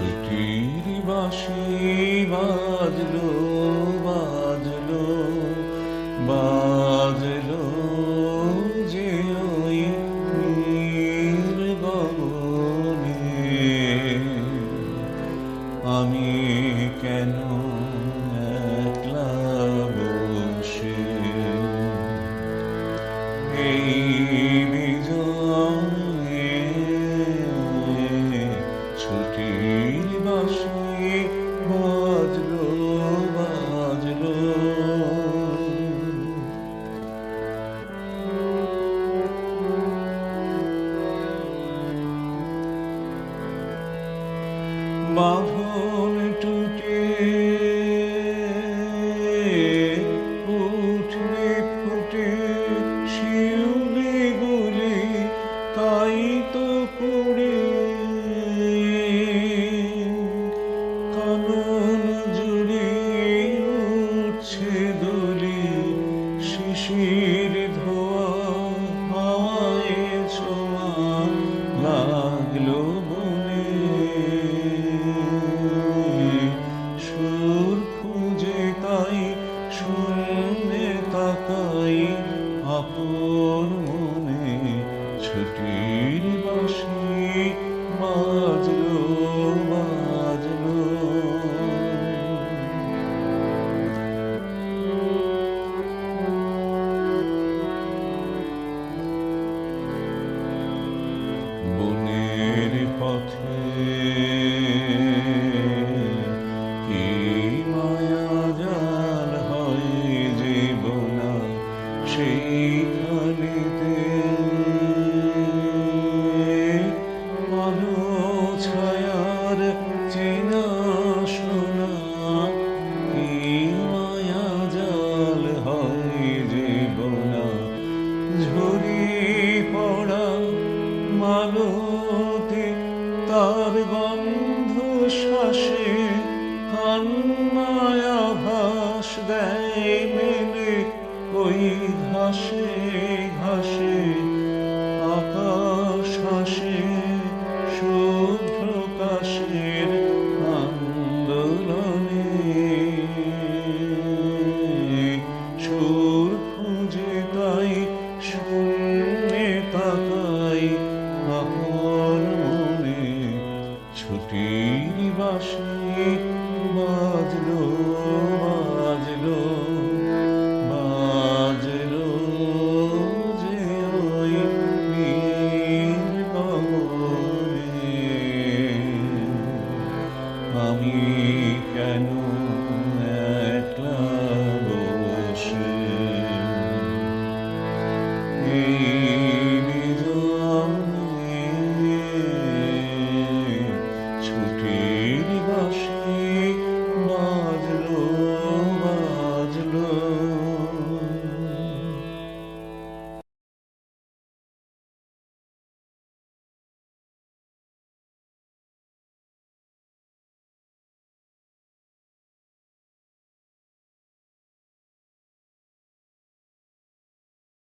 ছুটির বাসি বাজলো বাজলো বাজলো। বাঁধন আপন মনে ছুটির বাসি বাজলো বাজলো। বনের পথে সেইখানেতে আলো ছায়ার চেনা শোনা কি মায়া জাল হয় জীবনা ঝরি পড়া মালতে, তার গন্ধ শ্বাসে কান্নায় আভাস দেয় মেলে ওই ঘাসে ঘাসে আকাশ হাসে শুভ্র কাশের আন্দোলনে। সুর খুঁজে তাই শূন্যে তাকাই আপন মনে ছুটির বাসে।